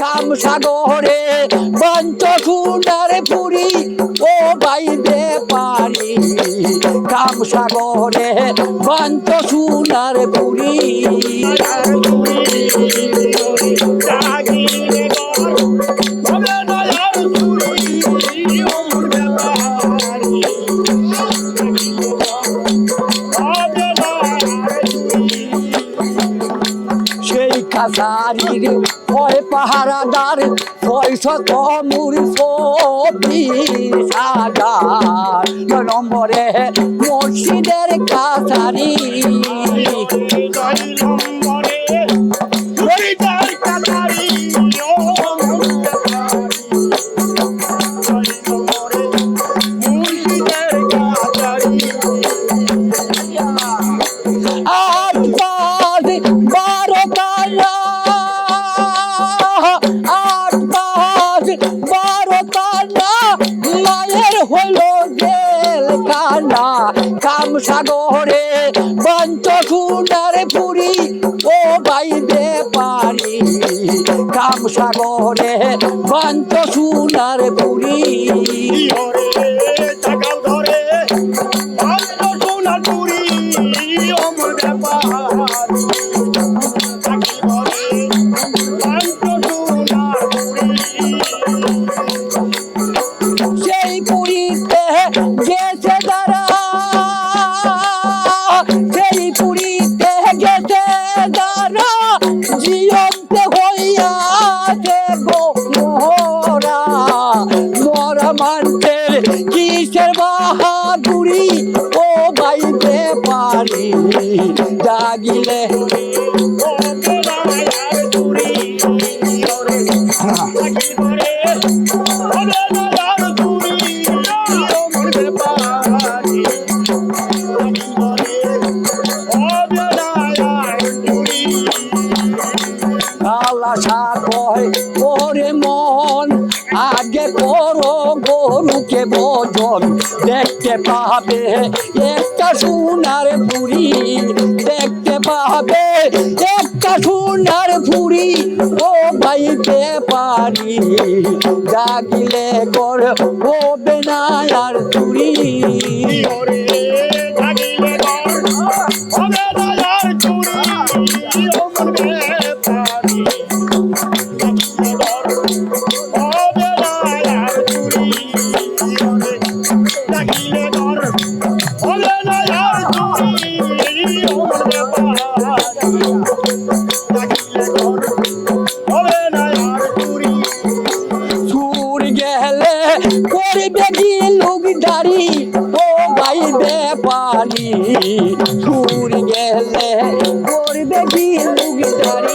কাম সাগরে বঞ্চ সুন্দর পুরি। ও বাইতে পারি কাম সাগরে বঞ্চ সুন্দর পুরি। সেই কাছারির ওই পাহারাদার ছয় শত মূর্তি সাজার। নয় নম্বরে মসজিদের কাছারি। আট বারো তালা মায়ের হলো গেল কানা কাম সাগরে পঞ্চ সুন্দর পুরী। ও বাইবে পারি কাম সাগরে পঞ্চ সুন্দর পুরী পারি জাগিলে করো গরুকে ভোজন দেখতে পাবে একটা সোনার বুড়ি দেখতে পাবে, একটা সোনার বুড়ি ও বাইতে পারি জাগিলে কর না আর চুরি। করবে কি লোক দাড়ি ও ভাই পানি সুর গেলে করবে কি লোক দাড়ি